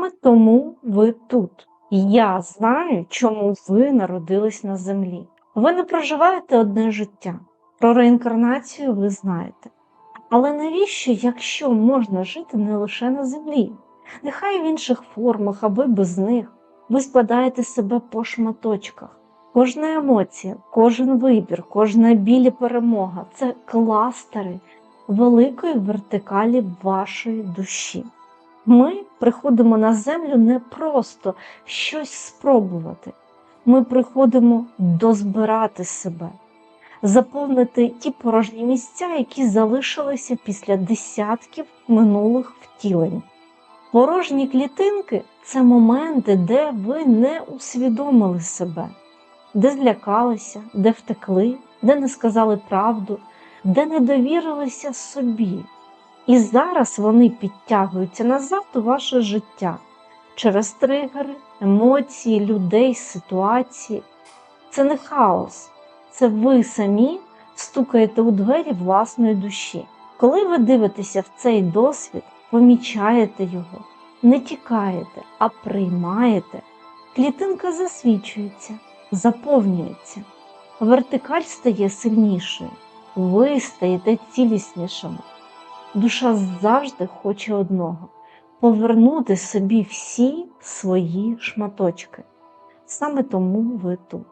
Саме тому ви тут. Я знаю, чому ви народились на землі. Ви не проживаєте одне життя. Про реінкарнацію ви знаєте. Але навіщо, якщо можна жити не лише на землі? Нехай в інших формах, аби без них. Ви складаєте себе по шматочках. Кожна емоція, кожен вибір, кожна біль і перемога це кластери великої вертикалі вашої душі. Ми приходимо на землю не просто щось спробувати. Ми приходимо дозбирати себе, заповнити ті порожні місця, які залишилися після десятків минулих втілень. Порожні клітинки це моменти, де ви не усвідомили себе, де злякалися, де втекли, де не сказали правду, де не довірилися собі. І зараз вони підтягуються назад у ваше життя через тригери, емоції, людей, ситуації. Це не хаос, це ви самі стукаєте у двері власної душі. Коли ви дивитеся в цей досвід, помічаєте його, не тікаєте, а приймаєте, клітинка засвічується, заповнюється, вертикаль стає сильнішою, ви стаєте ціліснішими. Душа завжди хоче одного повернути собі всі свої шматочки. Саме тому ви тут.